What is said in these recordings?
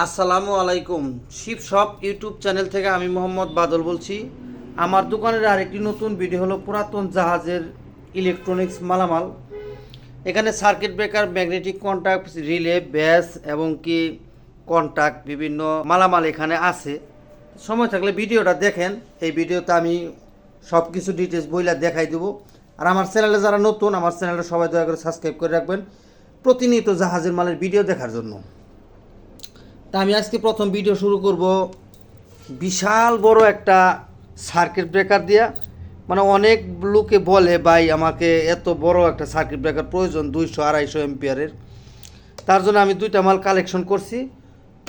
আসসালামু আলাইকুম। Shiva shop YouTube channel থেকে আমি মোহাম্মদ বাদল বলছি। আমার দোকানের আরেকটি নতুন ভিডিও হলো পুরাতন জাহাজের ইলেকট্রনিক্স মালামাল। এখানে circuit breaker magnetic contact relay base এবং কি কন্ট্যাক্ট বিভিন্ন মালামাল এখানে আছে। সময় থাকলে ভিডিওটা দেখেন। এই ভিডিওতে আমি সব কিছু ডিটেলস বইলা দেখাই দেবো। আর আমার চ্যানেলে যারা নতুন, আমার চ্যানেলটা সবাই দয়া করে সাবস্ক্রাইব করে রাখবেন। প্রতিনিয়ত জাহাজের মালের ভিডিও দেখার জন্য। তা আমি আজকে প্রথম ভিডিও শুরু করব। বিশাল বড় একটা সার্কিট ব্রেকার দিয়া। মানে অনেক লোকে বলে, ভাই, আমাকে এত বড় একটা সার্কিট ব্রেকার প্রয়োজন দুইশো আড়াইশো এম্পিয়ারের তার জন্য আমি দুইটা মাল কালেকশন করছি।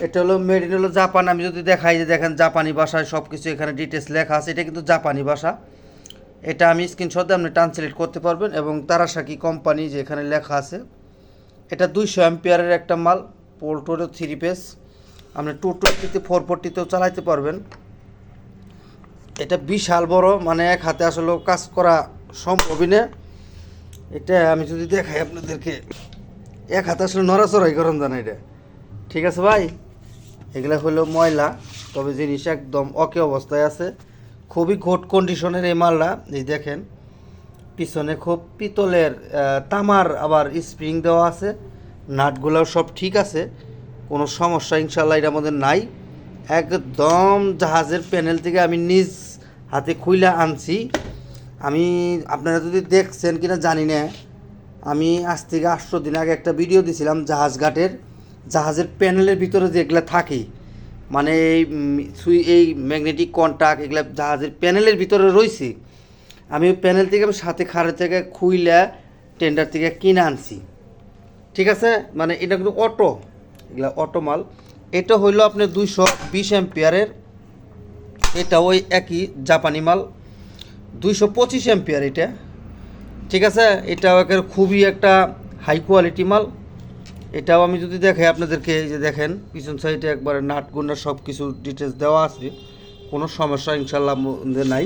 এটা হলো মেড ইন হলো জাপান। আমি যদি দেখাই যে দেখেন জাপানি ভাষায় সব কিছু এখানে ডিটেলস লেখা আছে, এটা কিন্তু জাপানি ভাষা। এটা আমি স্ক্রিনশটে আপনি ট্রান্সলেট করতে পারবেন এবং তারাসাকি কোম্পানি যে এখানে লেখা আছে, এটা দুইশো অ্যাম্পিয়ারের একটা মাল পোল্টোরও থ্রি পেস আপনি টু টোয়েন্টিতে ফোর ফোরটিতেও চালাইতে পারবেন। এটা বিশাল বড় মানে এক হাতে আসলে কাজ করা সম্ভবই না। এটা আমি যদি দেখাই আপনাদেরকে, এক হাতে আসলে নড়াচড়াই করেন জানা এটা। ঠিক আছে ভাই? এগুলা হলো ময়লা, তবে জিনিস একদম অকে অবস্থায় আছে। খুবই ঘোট কন্ডিশনের এই মালটা, এই দেখেন। পিছনে খুব পিতলের তামার আবার স্প্রিং দেওয়া আছে। নাটগুলোও সব ঠিক আছে। কোনো সমস্যা ইনশাল্লাহ এটা আমাদের নাই। একদম জাহাজের প্যানেল থেকে আমি নিজ হাতে খুইলা আনছি। আমি, আপনারা যদি দেখছেন কিনা জানি না, আমি আজ থেকে আটশো দিন আগে একটা ভিডিও দিছিলাম জাহাজ ঘাটের। জাহাজের প্যানেলের ভিতরে যেগুলো থাকে মানে এই সুই, এই ম্যাগনেটিক কন্ট্যাক্ট এগুলো জাহাজের প্যানেলের ভিতরে রয়েছে। আমি ওই প্যানেল থেকে আমি সাথে খাড়ে থেকে খুইলা টেন্ডার থেকে কিনে আনছি। ঠিক আছে? মানে এটা কিন্তু অটো। এগুলা অটো মাল। এটা হইল আপনার দুইশো বিশ এম্পিয়ারের এটা ওই একই জাপানি মাল। দুইশো পঁচিশ এম্পিয়ার এটা। ঠিক আছে? এটাও একের খুবই একটা হাই কোয়ালিটি মাল। এটাও আমি যদি দেখাই আপনাদেরকে, এই যে দেখেন, পিছন সাইডে একবারে নাট গুন্ডা সব কিছু ডিটেলস দেওয়া আছে। কোনো সমস্যা ইনশাল্লাহ নাই।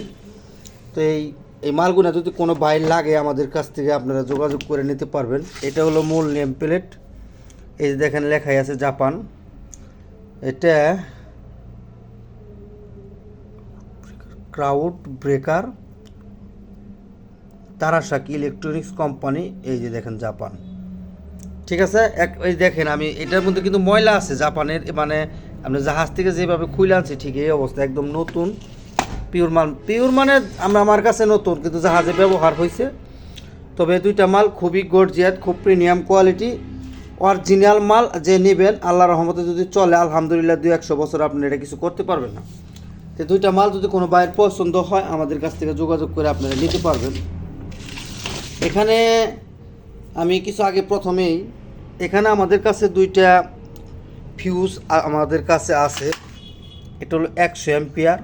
তো এই এই মালগুলো যদি কোনো বাইর লাগে আমাদের কাছ থেকে, আপনারা যোগাযোগ করে নিতে পারবেন। এটা হলো মূল নেম প্লেট এই যে দেখেন লেখাই আছে জাপান। এটা ক্রাউড ব্রেকার তারাসাকি ইলেকট্রনিক্স কোম্পানি, এই যে দেখেন জাপান। ঠিক আছে? এক এই দেখেন আমি, এটার মধ্যে কিন্তু ময়লা আছে জাপানের মানে আপনি জাহাজ থেকে যেভাবে খুলে আনছি, ঠিক এই অবস্থা, একদম নতুন, পিওর মাল। পিওর মানে আমরা আমার কাছে নতুন, কিন্তু জাহাজে ব্যবহার হয়েছে তবে দুইটা মাল খুবই গর্জিয়াত, খুব প্রিমিয়াম কোয়ালিটি। অরিজিনাল মাল যে নেবেন আল্লাহ রহমতে যদি চলে, আলহামদুলিল্লাহ দুই একশো বছর আপনি এটা কিছু করতে পারবেন না। তো দুইটা মাল যদি কোনো বাইরের পছন্দ হয়, আমাদের কাছ থেকে যোগাযোগ করে আপনারা নিতে পারবেন। এখানে আমি কিছু আগে প্রথমেই, এখানে আমাদের কাছে দুইটা ফিউজ আমাদের কাছে আছে। এটা হলো একশো এম্পিয়ার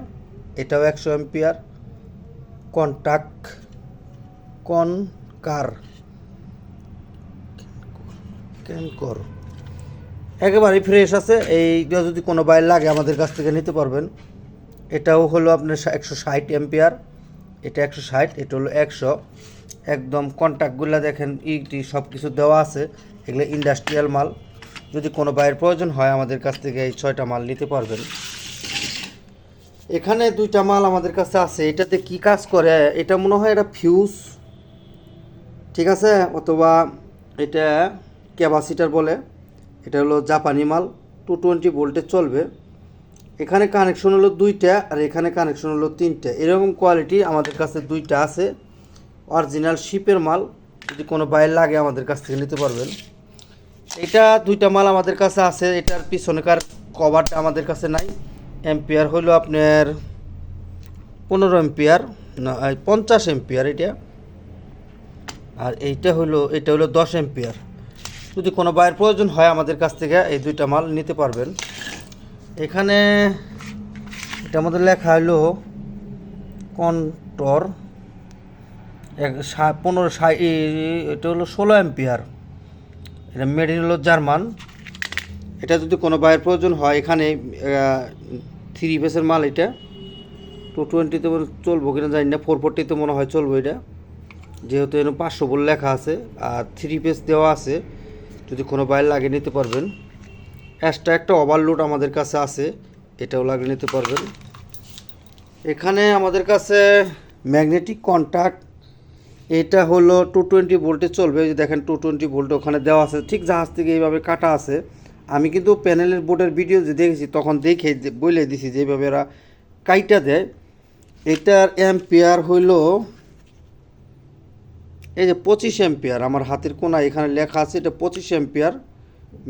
এটাও একশো এম্পিয়ার কন্টাক্ট, কনকার। ক্যানকর একেবারে ফ্রেশ আছে। এইটা যদি কোনো বাইর লাগে আমাদের কাছ থেকে নিতে পারবেন। এটাও হলো আপনার একশো ষাট এম্পিয়ার এটা একশো ষাট, এটা হলো একশো। একদম কন্ট্যাক্টগুলো দেখেন, ইটি সব কিছু দেওয়া আছে। এগুলো ইন্ডাস্ট্রিয়াল মাল। যদি কোনো বাইরের প্রয়োজন হয় আমাদের কাছ থেকে এই ছয়টা মাল নিতে পারবেন। এখানে দুইটা মাল আমাদের কাছে আছে। এটাতে কি কাজ করে? এটা মনে হয় এটা ফিউজ ঠিক আছে? অথবা এটা ক্যাপাসিটার বলে। এটা হলো জাপানি মাল টু টোয়েন্টি ভোল্টে চলবে। এখানে কানেকশন হলো দুইটা আর এখানে কানেকশন হলো তিনটা। এরকম কোয়ালিটি আমাদের কাছে দুইটা আছে। অরিজিনাল শিপের মাল, যদি কোনো বাইর লাগে আমাদের কাছ থেকে নিতে পারবেন। এটা দুইটা মাল আমাদের কাছে আছে। এটার পিছনেকার কভারটা আমাদের কাছে নাই। এম্পিয়ার হলো আপনার পনেরো এম্পিয়ার না পঞ্চাশ এম্পিয়ার এটা। আর এইটা হলো, এটা হলো দশ এম্পিয়ার যদি কোনো বাইরের প্রয়োজন হয় আমাদের কাছ থেকে এই দুইটা মাল নিতে পারবেন। এখানে এটা আমাদের লেখা হলো কন্টর এক পনেরো এটা হলো ষোলো এম্পিয়ার এটা মেড ইন হলো জার্মান। এটা যদি কোনো বাইরের প্রয়োজন হয়, এখানে থ্রি পেসের মাল এটা। টু টোয়েন্টিতে চলবো কিনা জানি না ফোর ফোরটিতে মনে হয় চলবো এটা। যেহেতু এর পাঁচশো বলে লেখা আছে, আর থ্রি পেস দেওয়া আছে। যদি কোনো বাইরে লাগিয়ে নিতে পারবেন, এক্সট্রা একটা ওভারলোড আমাদের কাছে আছে, এটাও লাগিয়ে নিতে পারবেন। এখানে আমাদের কাছে ম্যাগনেটিক কন্ট্যাক্ট এটা হলো টু টোয়েন্টি ভোল্টে চলবে। যে দেখেন টু টোয়েন্টি ভোল্ট ওখানে দেওয়া আছে, ঠিক জাহাজ থেকে এইভাবে কাটা আছে। আমি কিন্তু প্যানেলের বোর্ডের ভিডিও যে দেখেছি, তখন দেখে বলে দিছি যে এইভাবে এরা কাইটা দেয়। এটার অ্যাম্পিয়ার হইল এই যে পঁচিশ এম্পিয়ার আমার হাতের কোনায় এখানে লেখা আছে, এটা পঁচিশ এম্পিয়ার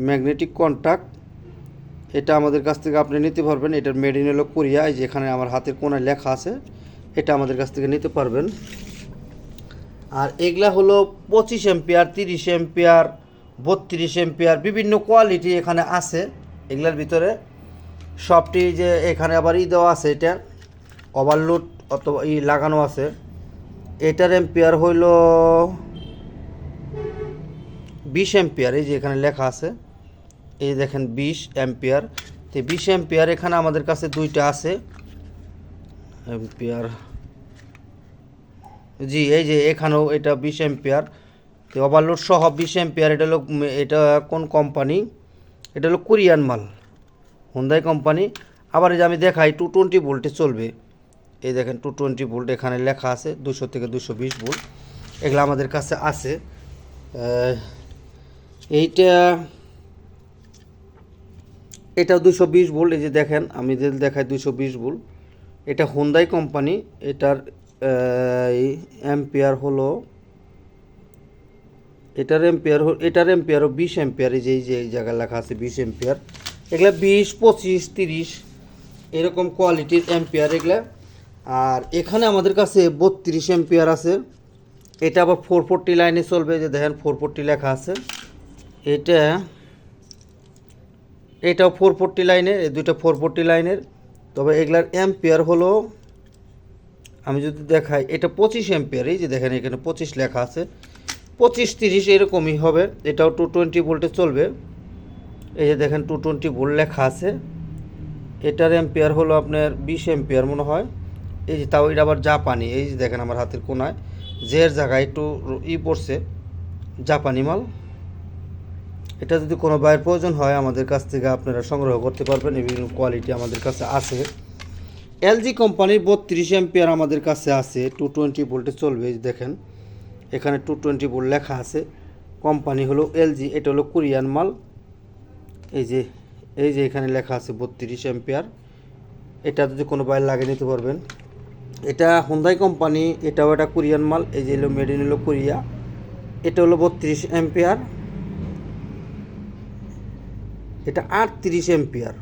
ম্যাগনেটিক কন্ট্যাক্ট এটা আমাদের কাছ থেকে আপনি নিতে পারবেন এটার মেড ইন হলো কোরিয়া, এই যে এখানে আমার হাতের কোনায় লেখা আছে, এটা আমাদের কাছ থেকে নিতে পারবেন। আর এগুলা হলো পঁচিশ এম্পিয়ার তিরিশ এম্পিয়ার বত্রিশ এম্পিয়ার বিভিন্ন কোয়ালিটি এখানে আছে। এগুলার ভিতরে সবটি যে এখানে আবার ই দেওয়া আছে, এটা ওভারলোড অথবা ই লাগানো আছে। এটার এম্পিয়ার হইল বিশ এম্পিয়ার এই যে এখানে লেখা আছে। এই দেখেন বিশ অ্যাম্পিয়ার তো বিশ অ্যাম্পিয়ার এখানে আমাদের কাছে দুইটা আছে। অ্যাম্পিয়ার জি, এই যে এখানেও এটা বিশ এম্পিয়ার তো ওভারলোড সহ বিশ এম্পিয়ার এটা হলো এটা কোন কোম্পানি এটা হলো কোরিয়ান মাল হুন্দাই কোম্পানি আবার এই যে আমি দেখাই টু টোয়েন্টি ভোল্টে চলবে। এই দেখেন টু টোয়েন্টি ভোল্ট এখানে লেখা আছে দুশো থেকে দুশো বিশ ভোল্ট এগুলো আমাদের কাছে আছে। এইটা এটা দুশো বিশ ভোল্ট এই যে দেখেন, আমি যে দেখাই দুশো বিশ ভোল্ট এটা হোন্দাই কোম্পানি এটার অ্যাম্পিয়ার হলো, এটার এম্পিয়ার এটার এম্পিয়ারও বিশ এম্পিয়ার এই যে এই যে, এই জায়গায় লেখা আছে বিশ এম্পিয়ার এগুলা বিশ, পঁচিশ, তিরিশ, এরকম কোয়ালিটির এম্পিয়ার এগুলা। আর এখানে আমাদের কাছে বত্রিশ এম্পিয়ার আছে। এটা আবার ফোর ফোরটি লাইনে চলবে যে দেখেন ফোর ফোরটি লেখা আছে। এটা, এটাও ফোর ফোরটি লাইনের এই দুইটা ফোর ফোরটি লাইনের তবে এগুলার অ্যাম্পিয়ার হলো, আমি যদি দেখাই, এটা পঁচিশ অ্যাম্পিয়ার এই যে দেখেন এখানে পঁচিশ লেখা আছে। পঁচিশ তিরিশ এরকমই হবে, এটাও টু টোয়েন্টি ভোল্টে চলবে। এই যে দেখেন টু টোয়েন্টি ভোল্ট লেখা আছে। এটার অ্যাম্পিয়ার হলো আপনার বিশ অ্যাম্পিয়ার মনে হয়। এই যে তাও এটা আবার জাপানি, এই যে দেখেন আমার হাতের কোনায়, জের জায়গায় একটু ই পড়ছে, জাপানি মাল। এটা যদি কোনো বাইয়ের প্রয়োজন হয়, আমাদের কাছ থেকে আপনারা সংগ্রহ করতে পারবেন বিভিন্ন কোয়ালিটি আমাদের কাছে আছে। এলজি কোম্পানির বত্রিশ এম্পিয়ার আমাদের কাছে আছে টু টোয়েন্টি ভোল্টে চলবে দেখেন। এখানে টু টোয়েন্টি ভোল্ট লেখা আছে, কোম্পানি হলো এলজি, এটা হলো কোরিয়ান মাল। এই যে এই যে এখানে লেখা আছে বত্রিশ এম্পিয়ার এটা যদি কোনো বাইর লাগিয়ে নিতে পারবেন এটা হুন্দাই কোম্পানি এটাও একটা কোরিয়ান মাল, এই যে হলো মেড ইন হলো কোরিয়া এটা হলো বত্রিশ এম্পিয়ার এটা আটত্রিশ এম্পিয়ার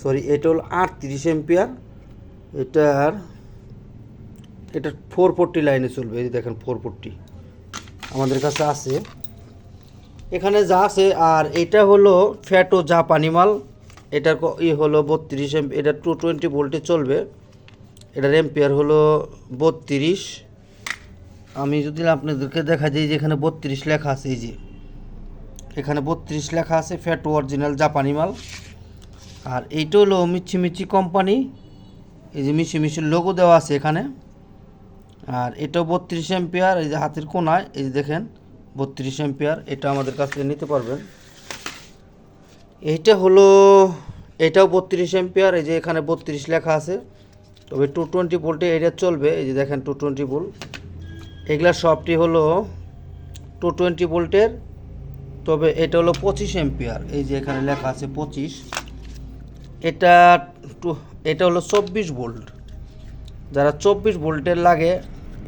সরি এটা হলো আটত্রিশ এম্পিয়ার এটার, এটা ফোর ফোরটি লাইনে চলবে, এই দেখেন ফোর ফোরটি আমাদের কাছে আছে। এখানে যা আছে, আর এটা হলো ফ্যাটো জাপানি মাল। এটার ই হলো বত্রিশ এম এটা টু টোয়েন্টি ভোল্টে চলবে। এটার এম্পিয়ার হলো বত্রিশ। আমি যদি আপনাদেরকে দেখা যাই যে এখানে বত্রিশ লেখা আছে, এই যে। এখানে বত্রিশ লেখা আছে ফ্যাট অরিজিনাল জাপানি মাল। আর এইটা হলো মিচ্ছি কোম্পানি এই যে মিশি মিশির লোগো দেওয়া আছে এখানে। আর এটাও বত্রিশ এম্পিয়ার এই যে হাতের কোনায়, এই যে দেখেন, বত্রিশ এম্পিয়ার এটা আমাদের কাছ থেকে নিতে পারবেন। এইটা হলো, এটাও বত্রিশ এম্পিয়ার এই যে এখানে বত্রিশ লেখা আছে। তবে টু টোয়েন্টি ভোল্টে এটা চলবে, এই যে দেখেন টু টোয়েন্টি ভোল্ট এগুলা সবটি হলো টু টোয়েন্টি ভোল্টের তবে এটা হলো পঁচিশ এম্পিয়ার এই যে এখানে লেখা আছে পঁচিশ। এটা টু, এটা হলো চব্বিশ ভোল্ট যারা চব্বিশ ভোল্টের লাগে,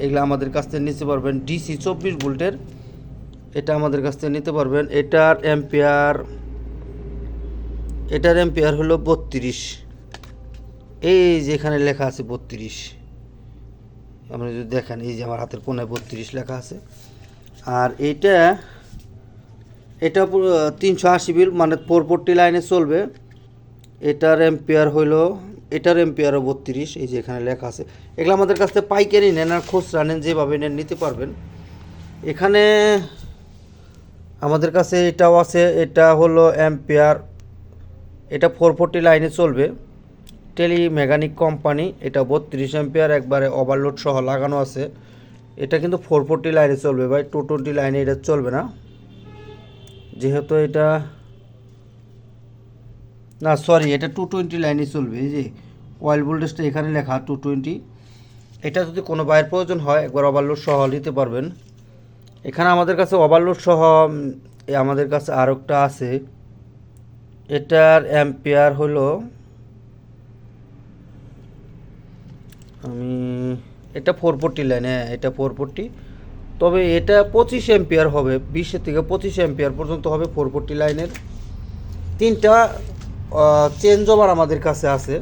এগুলো আমাদের কাছ থেকে নিতে পারবেন। ডিসি চব্বিশ ভোল্টের এটা আমাদের কাছ থেকে নিতে পারবেন। এটার অ্যাম্পিয়ার এটার অ্যাম্পিয়ার হলো বত্রিশ। এই যে এখানে লেখা আছে বত্রিশ। আপনি যদি দেখেন, এই যে আমার হাতের কোনায় বত্রিশ লেখা আছে। আর এইটা এটা তিনশো আশি বিল মানে পরপরটি লাইনে চলবে। এটার এম্পিয়ার হইল, এটার এম্পিয়ারও বত্রিশ, এই যে এখানে লেখা আছে। এগুলো আমাদের কাছ থেকে পাইকারি নেন আর খুচরা নেন যেভাবে নেন, নিতে পারবেন। এখানে আমাদের কাছে এটাও আছে, এটা হলো অ্যাম্পিয়ার এটা ফোর ফোরটি লাইনে চলবে। টেলি মেকানিক কোম্পানি, এটা বত্রিশ অ্যাম্পিয়ার, একবারে ওভারলোড সহ লাগানো আছে। এটা কিন্তু ফোর ফোরটি লাইনে চলবে ভাই টু টোয়েন্টি লাইনে এটা চলবে না। যেহেতু এটা, না সরি এটা টু টোয়েন্টি লাইনে চলবে, এই যে অয়েল ভোল্টেজটা এখানে লেখা টু টোয়েন্টি এটা যদি কোনো বাইয়ের প্রয়োজন হয়, একবার ওভারলোড সহ নিতে পারবেন। এখানে আমাদের কাছে ওভারলোড সহ আমাদের কাছে আর একটা আছে। এটার অ্যাম্পিয়ার হলো আমি এটা ফোর ফোরটি লাইন হ্যাঁ এটা ফোর ফোরটি তবে এটা পঁচিশ এম্পিয়ার হবে, বিশের থেকে পঁচিশ এম্পিয়ার পর্যন্ত হবে ফোর ফোরটি লাইনের। তিনটা চেঞ্জ ওভার আমাদের কাছে আছে।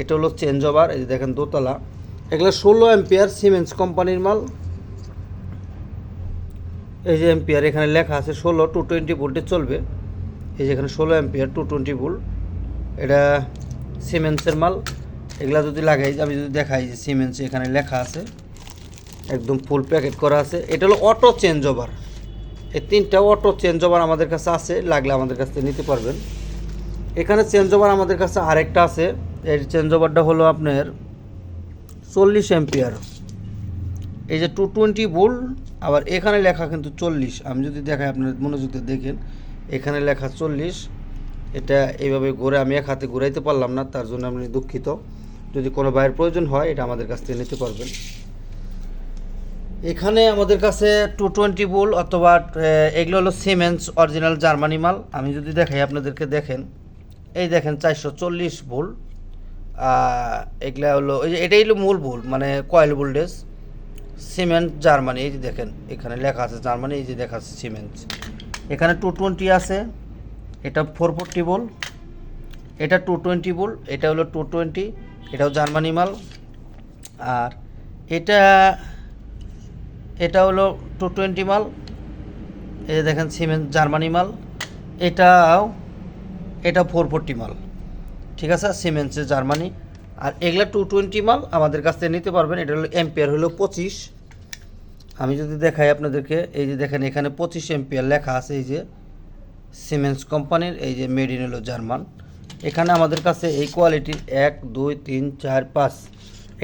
এটা হলো চেঞ্জ ওভার এই দেখেন দোতলা। এগুলো ষোলো এম্পিয়ার সিমেন্স কোম্পানির মাল। এই যে এম্পিয়ার এখানে লেখা আছে, ষোলো টু টোয়েন্টি ভোল্টে চলবে। এই যে এখানে ষোলো এম্পিয়ার টু টোয়েন্টি ভোল্ট এটা সিমেন্সের মাল। এগুলা যদি লাগাই, আমি যদি দেখাই যে সিমেন্স এখানে লেখা আছে, একদম ফুল প্যাকেট করা আছে, এটা হলো অটো চেঞ্জ ওভার এই তিনটা অটো চেঞ্জ ওভার আমাদের কাছে আছে, লাগলে আমাদের কাছ থেকে নিতে পারবেন। এখানে চেঞ্জ ওভার আমাদের কাছে আরেকটা আছে, এই চেঞ্জ ওভারটা হলো আপনার চল্লিশ এম্পিয়ার এই যে টু টোয়েন্টি ভোল্ট আবার এখানে লেখা কিন্তু চল্লিশ। আমি যদি দেখাই আপনার মনোযোগ দেখেন, এখানে লেখা চল্লিশ। এটা এইভাবে ঘুরে আমি এক হাতে ঘুরাইতে পারলাম না, তার জন্য আমি দুঃখিত। যদি কোনো বাইয়ের প্রয়োজন হয়, এটা আমাদের কাছ থেকে নিতে পারবেন। এখানে আমাদের কাছে টু টোয়েন্টি বুল অথবা এগুলো হলো সিমেন্স অরিজিনাল জার্মানি মাল। আমি যদি দেখাই, আপনাদেরকে দেখেন। এই দেখেন, চারশো চল্লিশ বুল এগুলা হলো ওই যে, এটাই হলো মূল বুল মানে কয়েল ভোল্টেজ সিমেন্ট জার্মানি এই যে দেখেন, এখানে লেখা আছে জার্মানি এই যে দেখা আছে সিমেন্ট এখানে টু টোয়েন্টি আছে, এটা ফোর ফোরটি বোল এটা টু টোয়েন্টি বোল এটা হলো টু টোয়েন্টি এটাও জার্মানি মাল। আর এটা এটা হলো টু টোয়েন্টি মাল। এই যে দেখেন সিমেন্ট জার্মানি মাল। এটাও, এটা ফোর ফোরটি মাল। ঠিক আছে? সিমেন্টসের জার্মানি। আর এগুলা টু টোয়েন্টি মাল আমাদের কাছ থেকে নিতে পারবেন। এটা হলো এম্পিয়ার হলো পঁচিশ। আমি যদি দেখাই আপনাদেরকে, এই যে দেখেন এখানে পঁচিশ এম্পিয়ার লেখা আছে। এই যে সিমেন্টস কোম্পানির, এই যে মেড ইন হলো জার্মান। এখানে আমাদের কাছে এই কোয়ালিটির এক, দুই, তিন, চার, পাঁচ।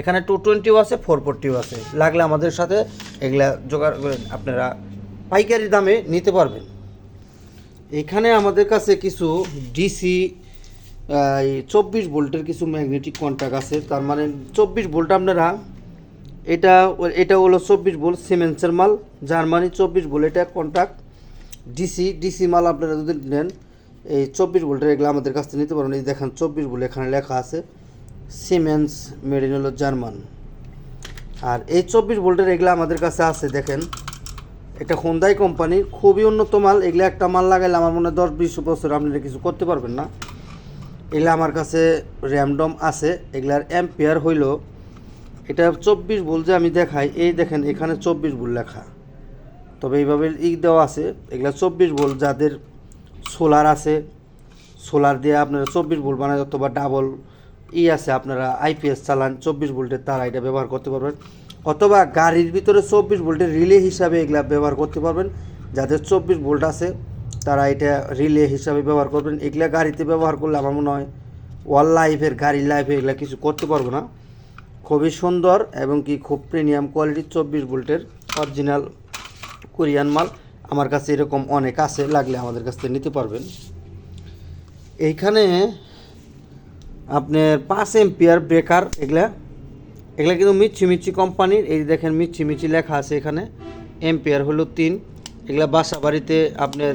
এখানে টু টোয়েন্টিও আছে ফোর ফোরটিও আছে। লাগলে আমাদের সাথে এগুলা জোগাড় করে আপনারা পাইকারি দামে নিতে পারবেন। এখানে আমাদের কাছে কিছু ডিসি চব্বিশ ভোল্টের কিছু ম্যাগনেটিক কন্ট্যাক্ট আছে। তার মানে চব্বিশ ভোল্ট আপনারা এটা এটা হলো চব্বিশ ভোল্ট সিমেন্সের মাল। জার্মানি চব্বিশ ভোল্ট এটা কন্ট্যাক্ট ডিসি ডিসি মাল আপনারা যদি নেন এই চব্বিশ ভোল্টের এগুলো আমাদের কাছ থেকে নিতে পারবেন এই দেখেন চব্বিশ ভোল্ট এখানে লেখা আছে সিমেন্স মেড ইন হলো জার্মান। আর এই চব্বিশ ভোল্টের এগুলো আমাদের কাছে আছে, দেখেন। এটা হোন্দাই কোম্পানির, খুবই উন্নত মাল। এগুলো একটা মাল লাগাইলে আমার মনে হয় দশ বিশ বছর আপনারা কিছু করতে পারবেন না। এগুলো আমার কাছে র্যামডম আছে। এগুলার অ্যাম্পিয়ার হইল, এটা চব্বিশ ভোল্ট যে আমি দেখাই, এই দেখেন এখানে চব্বিশ ভোল্ট লেখা। তবে এইভাবে ই দেওয়া আছে, এগুলা চব্বিশ ভোল্ট যাদের সোলার আছে। সোলার দিয়ে আপনারা চব্বিশ ভোল্ট বানায় অথবা ডাবল ই আছে আপনারা আইপিএস চালান, চব্বিশ ভোল্টের তারা এটা ব্যবহার করতে পারবেন। অথবা গাড়ির ভিতরে চব্বিশ ভোল্টের রিলে হিসাবে এগুলা ব্যবহার করতে পারবেন। যাদের চব্বিশ ভোল্ট আছে, তারা এটা রিলে হিসাবে ব্যবহার করবেন। এগুলা গাড়িতে ব্যবহার করলে আমার মনে হয় ওয়াল লাইফের গাড়ির লাইফে এগুলা কিছু করতে পারব না। খুবই সুন্দর এবং কি খুব প্রিমিয়াম কোয়ালিটির চব্বিশ ভোল্টের অরিজিনাল কোরিয়ান মাল। আমার কাছে এরকম অনেক আছে, লাগলে আমাদের কাছ থেকে নিতে পারবেন। এইখানে আপনার পাঁচ এম্পিয়ার ব্রেকার এগুলা এগুলা কিন্তু মিচ্ছি মিচ্ছি কোম্পানির এই দেখেন মিচ্ছি মিচ্ছি লেখা আছে এখানে, এম্পিয়ার হলো তিন। এগুলা বাসা বাড়িতে আপনার,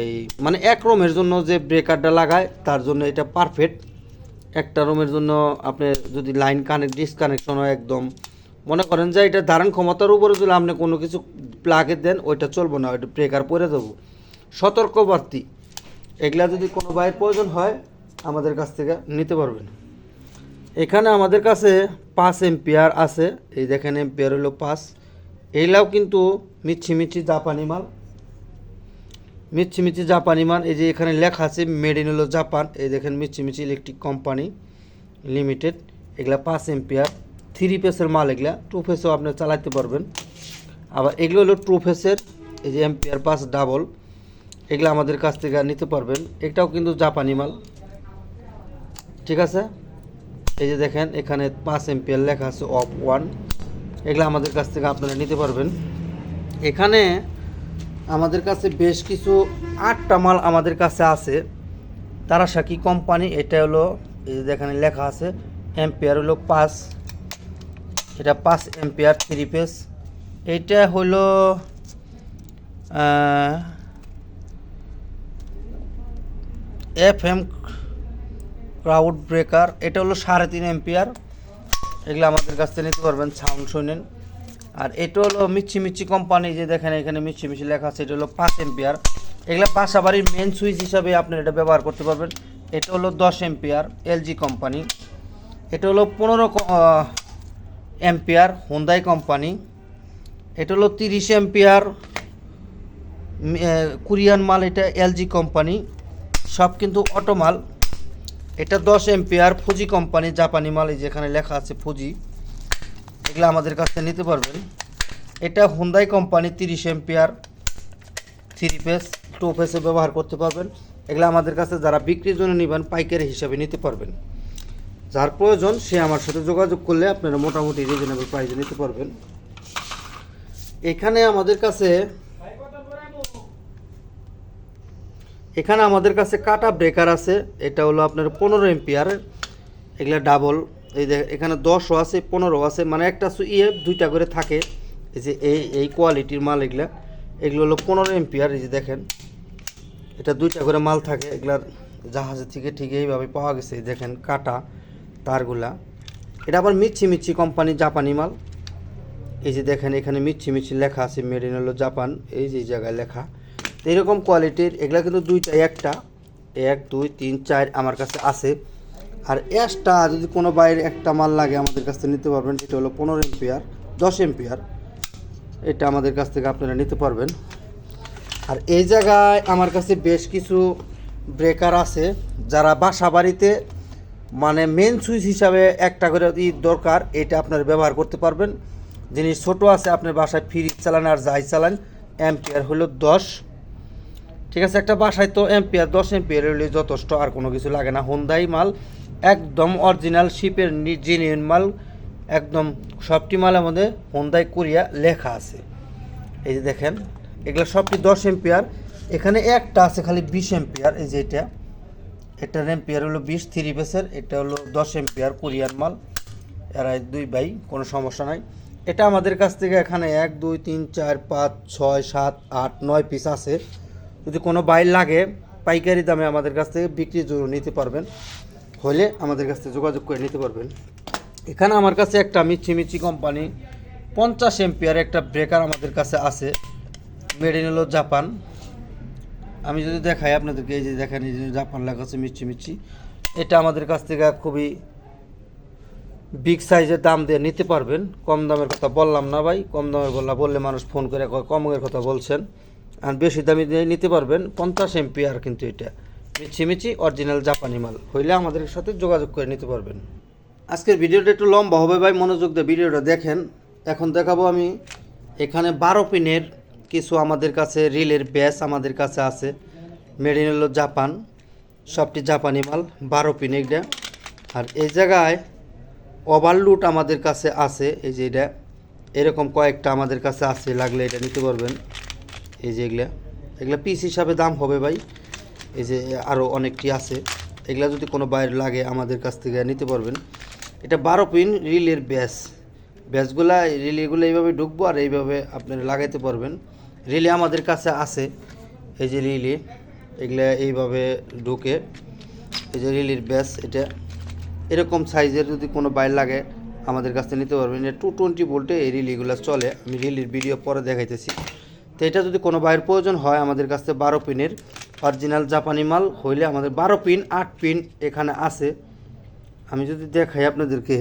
এই মানে এক রুমের জন্য যে ব্রেকারটা লাগায়, তার জন্য এটা পারফেক্ট একটা রুমের জন্য আপনি যদি লাইন কানেক্ট ডিসকানেকশন হয় একদম মনে করেন যে এটা ধারণ ক্ষমতার উপরে যদি আপনি কোনো কিছু প্লাগে দেন, ওইটা চলবো না, ওইটা ব্রেকার পরে দেবো সতর্কবার্তি, এগুলা যদি কোনো বাইয়ের প্রয়োজন হয়, আমাদের কাছ থেকে নিতে পারবেন। এখানে আমাদের কাছে পাঁচ এম্পিয়ার আছে, এই দেখেন এম্পিয়ার হলো পাঁচ। এইগুলাও কিন্তু মিচ্ছি মিচ্ছি জাপানি মাল। মিচ্ছি মিচ্ছি জাপানি মাল, এই যে এখানে লেখা আছে মেড ইন হলো জাপান, এই দেখেন মিচ্ছি মিচ্ছি ইলেকট্রিক কোম্পানি লিমিটেড এগুলা পাঁচ এম্পিয়ার থ্রি ফেসের মাল এগুলা টু ফেসও আপনি চালাতে পারবেন। আবার এগুলো হলো টু ফেসের এই যে এম্পিয়ার পাস ডাবল এগুলো আমাদের কাছ থেকে নিতে পারবেন। এটাও কিন্তু জাপানি মাল। ঠিক আছে? এই যে দেখেন, এখানে পাঁচ এম্পিয়ার লেখা আছে অফ ওয়ান এগুলো আমাদের কাছ থেকে আপনারা নিতে পারবেন। এখানে আমাদের কাছে বেশ কিছু আটটা মাল আমাদের কাছে আছে। তারাসাকি কোম্পানি, এটা হলো, এই যে এখানে লেখা আছে এম্পিয়ার হলো পাঁচ। এটা পাঁচ এম্পিয়ার থ্রি পেস এইটা হলো এফ এম ক্রাউড ব্রেকার এটা হলো সাড়ে তিন এম্পিয়ার এগুলো আমাদের কাছ থেকে নিতে পারবেন সাউন্ড শোনেন। আর এটা হলো মিচ্ছি মিচ্ছি কোম্পানি যে দেখেন এখানে মিচ্ছি মিচ্ছি লেখা আছে, এটা হলো পাঁচ এম্পিয়ার এগুলো বাসাবাড়ির মেন সুইচ হিসাবে আপনি এটা ব্যবহার করতে পারবেন। এটা হলো দশ এম্পিয়ার এলজি কোম্পানি এটা হলো পনেরো এম্পিয়ার হোন্দাই কোম্পানি এটা হলো তিরিশ এম্পিয়ার কোরিয়ান মাল, এটা এলজি কোম্পানি সব কিন্তু অটো মাল। এটা দশ এম্পিয়ার ফুজি কোম্পানি জাপানি মাল, এই যেখানে লেখা আছে ফুজি এগুলো আমাদের কাছ থেকে নিতে পারবেন। এটা হুন্দাই কোম্পানি তিরিশ এম্পিয়ার থ্রি পেস টু পেসে ব্যবহার করতে পারবেন। এগুলো আমাদের কাছে যারা বিক্রির জন্য নেবেন, পাইকারি হিসাবে নিতে পারবেন। যার প্রয়োজন, সে আমার সাথে যোগাযোগ করলে আপনারা মোটামুটি রিজনেবল প্রাইসে নিতে পারবেন। এখানে আমাদের কাছে, এখানে আমাদের কাছে কাটা ব্রেকার আছে। এটা হলো আপনার পনেরো এম্পিয়ার এগুলা ডাবল এই যে এখানে দশও আছে পনেরো আছে। মানে একটা ইয়ে দুইটা করে থাকে। এই যে এই এই কোয়ালিটির মাল এগুলা। এগুলো হলো পনেরো এম্পিয়ার এই যে দেখেন। এটা দুইটা করে মাল থাকে। এগুলার জাহাজের থেকে ঠিক এইভাবে পাওয়া গেছে। দেখেন কাটা। তারগুলা এটা আবার মিচ্ছি মিচ্ছি কোম্পানি, জাপানি মাল। এই যে দেখেন, এখানে মিচ্ছি মিচ্ছি লেখা আছে মেড ইন হলো জাপান এই যে জায়গায় লেখা। তো এরকম কোয়ালিটির, এগুলা কিন্তু দুইটা, একটা, এক, দুই, তিন, চার আমার কাছে আছে। আর এক্সট্রা যদি কোনো বাইরে একটা মাল লাগে আমাদের কাছ থেকে নিতে পারবেন এটা হলো পনেরো এম্পিয়ার দশ এম্পিয়ার এটা আমাদের কাছ থেকে আপনারা নিতে পারবেন। আর এই জায়গায় আমার কাছে বেশ কিছু ব্রেকার আছে। যারা বাসা বাড়িতে মানে মেন সুইচ হিসাবে একটা করে ই দরকার, এটা আপনারা ব্যবহার করতে পারবেন। জিনিস ছোট আছে, আপনার বাসায় ফ্রিজ চালান আর যাই চালান অ্যাম্পিয়ার হলো দশ। ঠিক আছে, একটা বাসায় তো এম্পিয়ার দশ এম্পিয়ার হলে যথেষ্ট আর কোনো কিছু লাগে না। হোন্দাই মাল একদম অরিজিনাল শিপের জেনুইন মাল, একদম সবটি মালের মধ্যে হোন্দাই কোরিয়া লেখা আছে। এই যে দেখেন, এগুলো সবটি দশ এম্পিয়ার এখানে একটা আছে খালি বিশ এম্পিয়ার এই যে এটা। এটার এম্পিয়ার হলো বিশ থ্রি পেসের এটা হলো দশ এম্পিয়ার কোরিয়ান মাল। এরা দুই ভাই, কোনো সমস্যা নাই। এটা আমাদের কাছ থেকে এখানে এক, দুই, তিন, চার, পাঁচ, ছয়, সাত, আট, নয় পিস আছে। যদি কোনো বাইর লাগে, পাইকারি দামে আমাদের কাছ থেকে বিক্রি নিতে পারবেন। হলে আমাদের কাছ থেকে যোগাযোগ করে নিতে পারবেন। এখানে আমার কাছে একটা মিচ্ছি কোম্পানি পঞ্চাশ এম্পিয়ার একটা ব্রেকার আমাদের কাছে আছে। মেড ইন হলো জাপান। আমি যদি দেখাই আপনাদেরকে, এই যে দেখেন, এই যে জাপান লেখা আছে মিচ্ছি মিচ্ছি এটা আমাদের কাছ থেকে খুবই বিগ সাইজের দাম দিয়ে নিতে পারবেন। কম দামের কথা বললাম না ভাই, কম দামের বললাম বললে মানুষ ফোন করে কমের কথা বলছেন। আর বেশি দামি দিয়ে নিতে পারবেন, পঞ্চাশ এমপিআর কিন্তু এটা। মিচি অরিজিনাল জাপানি মাল। হইলে আমাদের সাথে যোগাযোগ করে নিতে পারবেন। আজকের ভিডিওটা একটু লম্বা হবে ভাই, মনোযোগ দিয়ে ভিডিওটা দেখেন। এখন দেখাবো আমি এখানে বারো পিনের কিছু আমাদের কাছে, রিলের ব্যাস আমাদের কাছে আছে। হলো জাপান। সবটি জাপানি মাল, বারো পিন এটা আর এই জায়গায় ওভারলুট আমাদের কাছে আছে, এই যে এটা। এরকম কয়েকটা আমাদের কাছে আছে, লাগলে এটা নিতে পারবেন। এই যে এগুলা। এগুলা পিস হিসাবে দাম হবে ভাই। এই যে আরও অনেকটি আছে। এগুলা যদি কোনো বাইরে লাগে আমাদের কাছ থেকে নিতে পারবেন। এটা বারো পিন রিলের ব্যাস। ব্যাসগুলা রিলেগুলো এইভাবে ঢুকবো আর এইভাবে আপনারা লাগাইতে পারবেন। রিলে আমাদের কাছে আছে, এই যে রিলে এগুলো এইভাবে ঢুকে। এই যে রিলির ব্যাস এটা এরকম সাইজের যদি কোনো বাইর লাগে, আমাদের কাছ নিতে পারবেন। এটা টু টোয়েন্টি ভোল্টে এই রিলিগুলো চলে, আমি রিলির ভিডিও পরে দেখাইতেছি। তো এটা যদি কোনো বাইরের প্রয়োজন হয়, আমাদের কাছ বারো পিনের অরিজিনাল জাপানি মাল, হইলে আমাদের বারো পিন, আট পিন এখানে আছে। আমি যদি দেখাই আপনাদেরকে।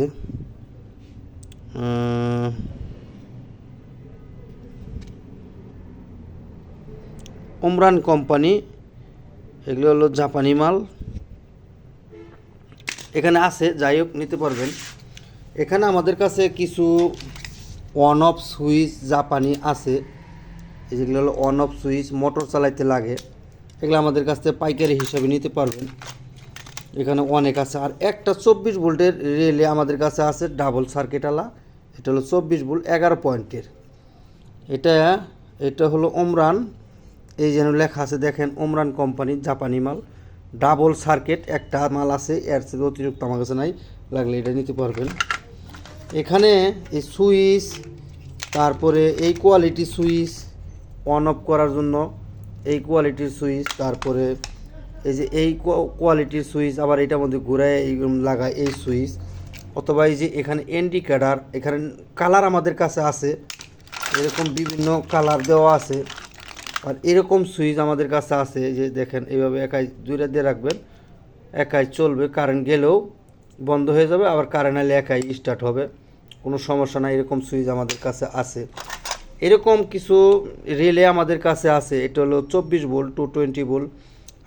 ওমরান কোম্পানি, এগুলো হলো জাপানি মাল। এখানে আছে, যাই হোক, নিতে পারবেন। এখানে আমাদের কাছে কিছু অন অফ সুইচ জাপানি আছে। যেগুলো হলো অন অফ সুইচ, মোটর চালাইতে লাগে। এগুলো আমাদের কাছ থেকে পাইকারি হিসাবে নিতে পারবেন। এখানে অনেক আছে। আর একটা চব্বিশ ভোল্টের রেলে আমাদের কাছে আছে ডাবল সার্কিটওয়ালা এটা হলো চব্বিশ ভোল্ট, এগারো পয়েন্টের। এটা এটা হলো ওমরান। এই যেন লেখা আছে, দেখেন ওমরান কোম্পানি জাপানি মাল। ডাবল সার্কিট একটা মাল আছে, এর সাথে অতিরিক্ত আমার কাছে নাই, লাগলে এটা নিতে পারবেন। এখানে এই সুইচ, তারপরে এই কোয়ালিটি সুইচ অন অফ করার জন্য এই কোয়ালিটির সুইচ, তারপরে এই যে এই কোয়ালিটির সুইচ, আবার এটার মধ্যে এই লাগায় এই সুইচ, অথবা এই যে এখানে ইন্ডিকেটার এখানে কালার আমাদের কাছে আছে, এরকম বিভিন্ন কালার দেওয়া আছে, আর এরকম সুইচ আমাদের কাছে আছে যে দেখেন, এইভাবে একাই দুইটা দিয়ে রাখবেন, একাই চলবে কারেন্ট গেলেও বন্ধ হয়ে যাবে, আবার কারেন্ট এলে একাই স্টার্ট হবে, কোনো সমস্যা নাই, এরকম সুইচ আমাদের কাছে আছে। এরকম কিছু রিলে আমাদের কাছে আছে, এটা হলো চব্বিশ ভোল্ট টু টোয়েন্টি ভোল্ট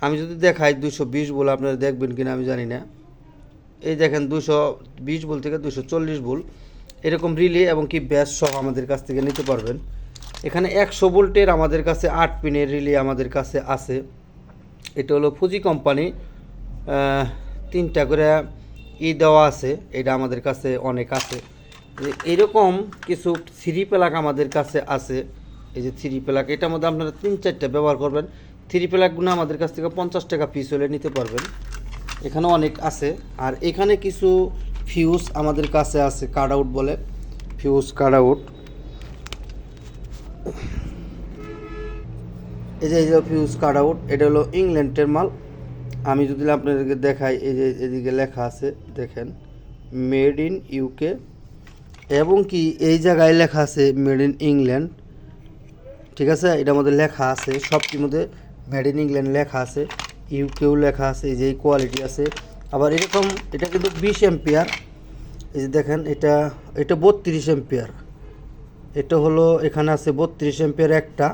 আমি যদি দেখাই দুশো বিশ ভোল্ট আপনারা দেখবেন কিনা আমি জানি না। এই দেখেন দুশো বিশ ভোল্ট থেকে দুশো চল্লিশ ভোল্ট এরকম রিলে এবং কি ব্যাস সহ আমাদের কাছ থেকে নিতে পারবেন। এখানে একশো ভোল্টের আমাদের কাছে আট পিনের রিলে আমাদের কাছে আছে। এটা হলো ফুজি কোম্পানি তিনটা করে ই দেওয়া আছে। এটা আমাদের কাছে অনেক আছে। এরকম কিছু থ্রি প্লাক আমাদের কাছে আছে। এই যে থ্রি প্লাক এটার মধ্যে আপনারা তিন চারটা ব্যবহার করবেন। থ্রি প্লাকগুলো আমাদের কাছ থেকে পঞ্চাশ টাকা পিস হলে নিতে পারবেন। এখানে অনেক আছে। আর এখানে কিছু ফিউজ আমাদের কাছে আছে কাট আউট বলে। ফিউজ কাট আউট এই যে এই যে ফিউজ কাট আউট এটা হলো ইংল্যান্ডের মাল। আমি যদি আপনাদেরকে দেখাই, এই যে এদিকে লেখা আছে, দেখেন মেড ইন ইউকে এবং কি, এই জায়গায় লেখা আছে মেড ইন ইংল্যান্ড ঠিক আছে? এটার মধ্যে লেখা আছে, সবটির মধ্যে মেড ইন ইংল্যান্ড লেখা আছে ইউকেও লেখা আছে, এই যে কোয়ালিটি আছে। আবার এরকম, এটা কিন্তু বিশ এম্পিয়ার এই যে দেখেন, এটা এটা বত্রিশ এম্পিয়ার এটা হলো, এখানে আছে বত্রিশ এম্পিয়ার একটা।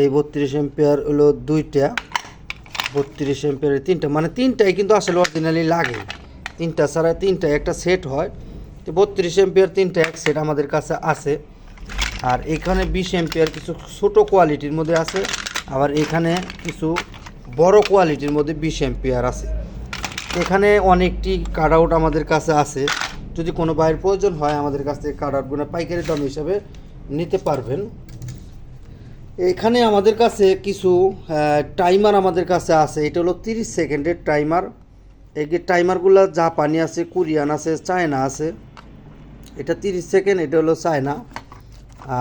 এই বত্রিশ এম্পিয়ার হলো দুইটা। বত্রিশ এম্পিয়ারের তিনটা। মানে তিনটাই কিন্তু আসলে অরিজিনালি লাগে। তিনটা ছাড়া তিনটা, একটা সেট হয়। তো বত্রিশ এম্পিয়ার তিনটা এক সেট আমাদের কাছে আছে। আর এখানে বিশ এম্পিয়ার কিছু ছোটো কোয়ালিটির মধ্যে আছে। আবার এখানে কিছু বড় কোয়ালিটির মধ্যে বিশ এম্পিয়ার আছে। এখানে অনেকটি কাট আউট আমাদের কাছে আছে। যদি কোনো বাইরের প্রয়োজন হয়, আমাদের কাছ থেকে কাট আউটগুলো পাইকারি দাম হিসাবে নিতে পারবেন। এখানে আমাদের কাছে কিছু টাইমার আমাদের কাছে আছে। এটা হলো তিরিশ সেকেন্ডের টাইমার এই টাইমারগুলো জাপানি আছে, কোরিয়ান আছে, চায়না আছে। এটা তিরিশ সেকেন্ড, এটা হলো চায়না।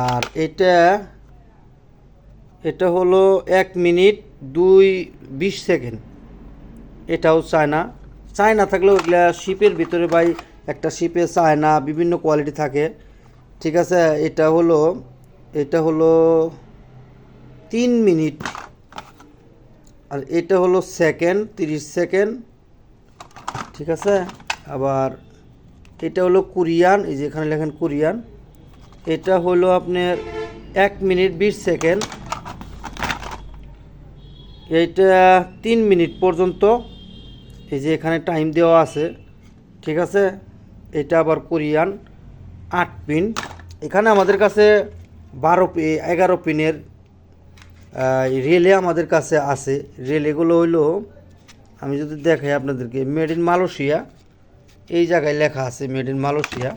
আর এটা এটা হলো এক মিনিট দুই বিশ সেকেন্ড। এটাও চায়না। চায়না থাকলেও এগুলা শিপের ভিতরে ভাই, একটা শিপে চায়না, বিভিন্ন কোয়ালিটি থাকে। ঠিক আছে? এটা হলো এটা হলো তিন মিনিট। আর এটা হলো সেকেন্ড, তিরিশ সেকেন্ড। ঠিক আছে? আবার এটা হলো কোরিয়ান, এই যে এখানে লেখেন কোরিয়ান। এটা হলো আপনার এক মিনিট বিশ সেকেন্ড। এইটা তিন মিনিট পর্যন্ত। এই যে এখানে টাইম দেওয়া আছে। ঠিক আছে? এটা আবার কোরিয়ান আট পিন এখানে আমাদের কাছে বারো পি, এগারো পিনের রেলে আমাদের কাছে আছে। রেলেগুলো হইল, আমি যদি দেখাই আপনাদেরকে মেড ইন মালয়েশিয়া। এই জায়গায় লেখা আছে মেড ইন মালয়েশিয়া।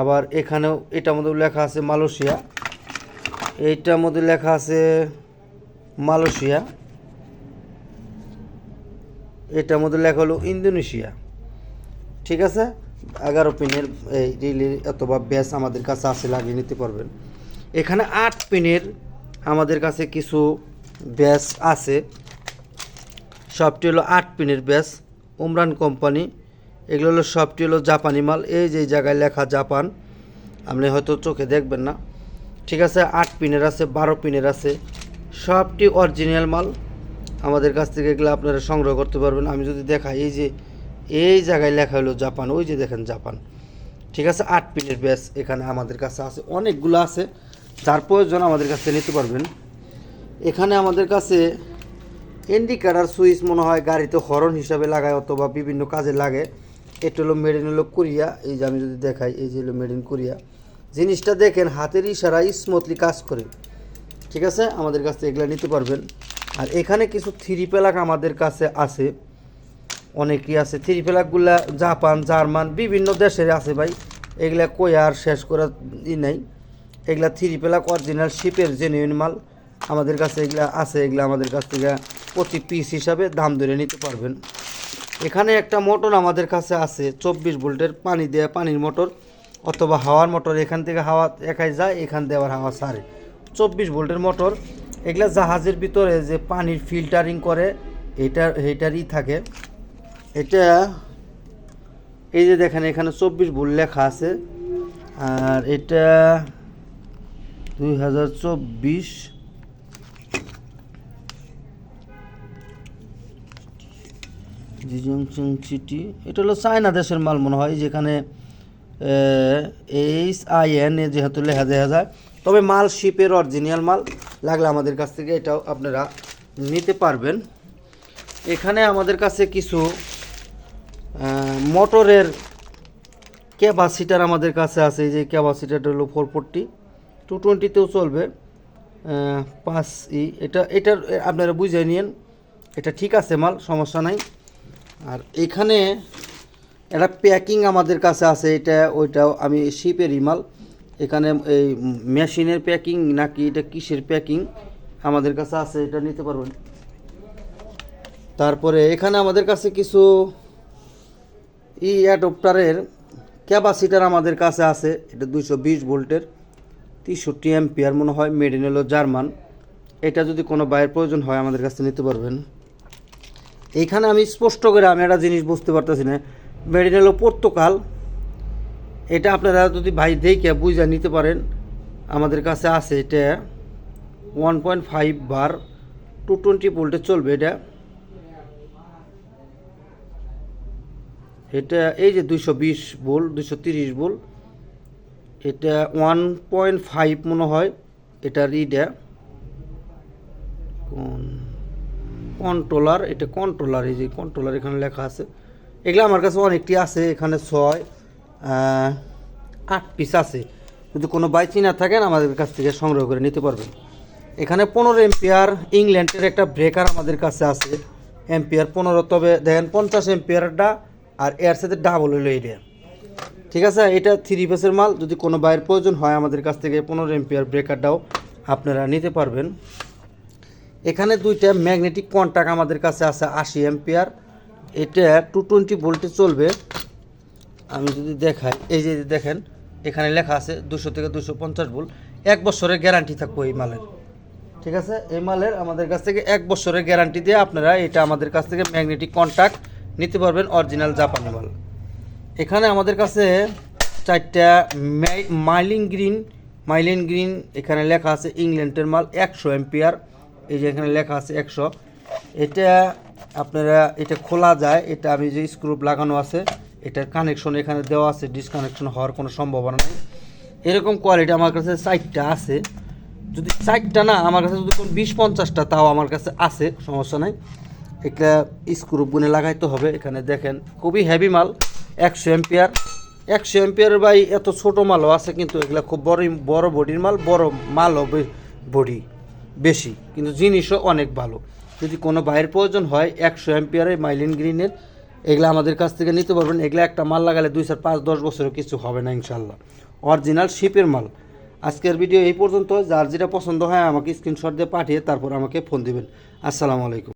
আবার এখানেও এটার মধ্যে লেখা আছে মালয়েশিয়া। এইটার মধ্যে লেখা আছে মালয়েশিয়া। এটার মধ্যে লেখা হলো ইন্দোনেশিয়া। ঠিক আছে? এগারো পিনের এই রিলি অথবা ব্যাস আমাদের কাছে আছে, লাগিয়ে নিতে পারবেন। এখানে আট পিনের আমাদের কাছে কিছু ব্যাস আছে। সবটি হলো আট পিনের ব্যাস। Omron company. এগুলো হলো সবটি হলো জাপানি মাল। এই যে জায়গায় লেখা জাপান, আপনি হয়তো চোখে দেখবেন না। ঠিক আছে? আট পিনের আছে, বারো পিনের আছে। সবটি অরিজিনাল মাল আমাদের কাছ থেকে এগুলো আপনারা সংগ্রহ করতে পারবেন। আমি যদি দেখাই, এই যে এই জায়গায় লেখা হলো জাপান, ওই যে দেখেন জাপান। ঠিক আছে, আট পিনের ব্যাস এখানে আমাদের কাছে আছে, অনেকগুলো আছে। যার প্রয়োজন আমাদের কাছে নিতে পারবেন। এখানে আমাদের কাছে ইন্ডিকেটার সুইচ মনে হয় গাড়িতে হরন হিসাবে লাগায় অথবা বিভিন্ন কাজে লাগে। এটা হলো মেড ইন হলো কোরিয়া। এই যে আমি যদি দেখাই, এই যে হলো মেড ইন কোরিয়া। জিনিসটা দেখেন, হাতের ইশারায় স্মুথলি কাজ করে। ঠিক আছে? আমাদের কাছ এগুলো নিতে পারবেন। আর এখানে কিছু থ্রি প্যালাক আমাদের কাছে আছে। অনেকই আছে। থ্রি প্যালাকগুলা জাপান, জার্মান, বিভিন্ন দেশের আছে ভাই। এগুলা কই আর শেষ করার ই নাই। এগুলা থ্রি প্যালাক অরিজিনাল শিপের জেনুইন মাল। আমাদের কাছে এগুলা আছে। এগুলা আমাদের কাছ থেকে প্রতি পিস হিসাবে দাম ধরে নিতে পারবেন। এখানে একটা মোটর আমাদের কাছে আছে। চব্বিশ ভোল্টের পানি দেওয়া পানির মোটর অথবা হাওয়ার মোটর এখান থেকে হাওয়া একাই যায়, এখান আবার হাওয়া সারে। চব্বিশ ভোল্টের মোটর, এগুলা জাহাজের ভিতরে যে পানির ফিল্টারিং করে, এটা এটারই থাকে। এটা, এই যে দেখেন, এখানে চব্বিশ ভোল্ট লেখা আছে। আর এটা দুই হাজার চব্বিশ। সিটি, এটা হলো চায়না দেশের মাল মনে হয়, যেখানে এইচ আই এন এ যেহেতু লেখা দেখা যায় তবে মাল শিপের অরিজিনাল মাল লাগলে আমাদের কাছ থেকে এটাও আপনারা নিতে পারবেন। এখানে আমাদের কাছে কিছু মোটরের ক্যাপাসিটার আমাদের কাছে আছে যে ক্যাপাসিটারটা হলো ফোর ফোরটি টু টোয়েন্টিতেও চলবে পাঁচ ই, এটা, এটার আপনারা বুঝে নিন এটা ঠিক আছে মাল, সমস্যা নাই। আর এখানে একটা প্যাকিং আমাদের কাছে আছে, এটা, ওইটাও আমি শিপেরই মাল। এখানে এই মেশিনের প্যাকিং নাকি এটা কিসের প্যাকিং? আমাদের কাছে আছে, এটা নিতে পারবেন। তারপরে এখানে আমাদের কাছে কিছু ই অ্যাডপ্টারের ক্যাপাসিটার আমাদের কাছে আছে, এটা দুইশো বিশ ভোল্টের তেষট্টি অ্যাম্পিয়ার মনে হয় মেড ইন জার্মান। এটা যদি কোনো বাইয়ের প্রয়োজন হয়, আমাদের কাছে নিতে পারবেন। এইখানে আমি স্পষ্ট করে আমি একটা জিনিস বুঝতে পারতেছি না মেড ইন হলো পর্তুকাল এটা আপনারা যদি ভাই দেখে বুঝে নিতে পারেন, আমাদের কাছে আছে এটা one point five bar two twenty ভোল্টে চলবে এটা। এটা এই যে দুইশো বিশ বোল দুইশো তিরিশ বোল এটা ওয়ান পয়েন্ট ফাইভ মনে হয় এটার ইটা কন্ট্রোলার এটা কন্ট্রোলার এই যে কন্ট্রোলার এখানে লেখা আছে। এগুলো আমার কাছে অনেকটি আছে, এখানে ছয়। আট পিস আছে। যদি কোনো বাই চিনা থাকেন আমাদের কাছ থেকে সংগ্রহ করে নিতে পারবেন। এখানে পনেরো এম্পিয়ার ইংল্যান্ডের একটা ব্রেকার আমাদের কাছে আছে। এম্পিয়ার পনেরো, তবে দেখেন পঞ্চাশ এম্পিয়ারটা আর এর সাথে ডাবল হলো এটা ঠিক আছে? এটা থ্রি পেসের মাল। যদি কোনো বাইয়ের প্রয়োজন হয় আমাদের কাছ থেকে পনেরো এম্পিয়ার ব্রেকারটাও আপনারা নিতে পারবেন। এখানে দুইটা ম্যাগনেটিক কন্ট্যাক্ট আমাদের কাছে আছে আশি এম্পিয়ার এটা টু টোয়েন্টি ভোল্টে চলবে। আমি যদি দেখাই, এই যে দেখেন, এখানে লেখা আছে দুশো থেকে দুশো পঞ্চাশ ভোল্ট। এক বছরের গ্যারান্টি থাকব এই মালের। ঠিক আছে? এই মালের আমাদের কাছ থেকে এক বছরের গ্যারান্টি দিয়ে আপনারা এটা আমাদের কাছ থেকে ম্যাগনেটিক কন্ট্যাক্ট নিতে পারবেন অরিজিনাল জাপানি মাল। এখানে আমাদের কাছে চারটা মাই- মাইলিং গ্রিন মাইলিন গ্রিন, এখানে লেখা আছে ইংল্যান্ডের মাল একশো এম্পিয়ার এই যে এখানে লেখা আছে একশো। এটা আপনারা, এটা খোলা যায়, এটা আমি যে স্ক্রুপ লাগানো আছে এটার কানেকশন এখানে দেওয়া আছে ডিসকানেকশন হওয়ার কোনো সম্ভাবনা নেই। এরকম কোয়ালিটি আমার কাছে চারটা আছে। যদি চারটা না, আমার কাছে যদি বিশ পঞ্চাশটা তাও আমার কাছে আছে, সমস্যা নাই। এটা স্ক্রুপ গুনে লাগাইতে হবে, এখানে দেখেন খুবই হেভি মাল, একশো এম্পিয়ার একশো এম্পিয়ার বাই এত ছোট মালও আছে, কিন্তু এগুলা খুব বড় বড় বডির মাল, বড় মালও বডি বেশি। কিন্তু জিনিসও অনেক ভালো। যদি কোনো বাইরের প্রয়োজন হয়, একশো এম্পিয়ারের মাইলিন গ্রিনের এগুলা আমাদের কাছ থেকে নিতে পারবেন। এগুলো একটা মাল লাগালে দুই চার পাঁচ দশ বছরও কিছু হবে না ইনশাল্লাহ অরিজিনাল শিপের মাল। আজকের ভিডিও এই পর্যন্ত। যার যেটা পছন্দ হয় আমাকে স্ক্রিনশট দিয়ে পাঠিয়ে তারপর আমাকে ফোন দিবেন। আসসালামু আলাইকুম।